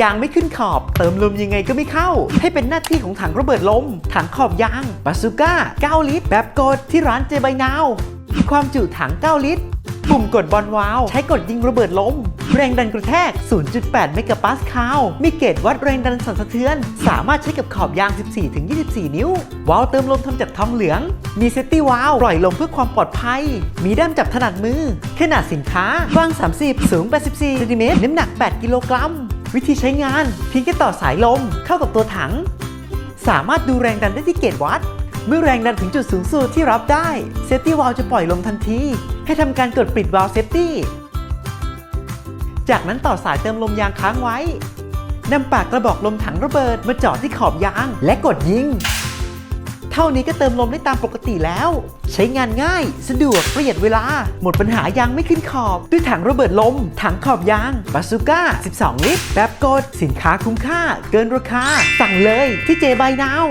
ยางไม่ขึ้นขอบ เติมลมยังไงก็ไม่เข้า ให้เป็นหน้าที่ของถังระเบิดลม ถังขอบยางบาซูก้า 9 ลิตร แบบกดที่ร้านเจไบนาวความจุถัง 9 ลิตร ปุ่มกดบอลวาล์วใช้กดยิงระเบิดลม แรงดันกระแทก 0.8 เมกะปาสคาล มีเกจวัดแรงดันสั่นสะเทือน สามารถใช้กับขอบยาง 14-24 นิ้ว วาล์วเติมลมทำจากทองเหลือง มีเซฟตี้วาล์วปล่อยลมเพื่อความปลอดภัย มีด้ามจับถนัดมือ ขนาดสินค้ากว้าง 30 สูง 84เซนติเมตรน้ำหนัก 8 กิโลกรัม วิธีใช้งานเพียงแค่ต่อสายลมเข้ากับตัวถัง สามารถดูแรงดันได้ที่เกจวัด เมื่อแรงดันถึงจุดสูงสุดที่รับได้เซฟตี้วาลจะปล่อยลมทันที ให้ทำการกดปิดวาล์วเซฟตี้ จากนั้นต่อสายเติมลมยางค้างไว้นำปากกระบอกลมถังระเบิดมาเจาะที่ขอบยางและกดยิง เท่านี้ก็เติมลมได้ตามปกติแล้ว ใช้งานง่าย สะดวกประหยัดเวลา หมดปัญหายางไม่ขึ้นขอบ ด้วยถังระเบิดลม ถังขอบยางบาซูก้า 12 ลิตร แบบกด สินค้าคุ้มค่า เกินราคา สั่งเลยที่เจบายนาว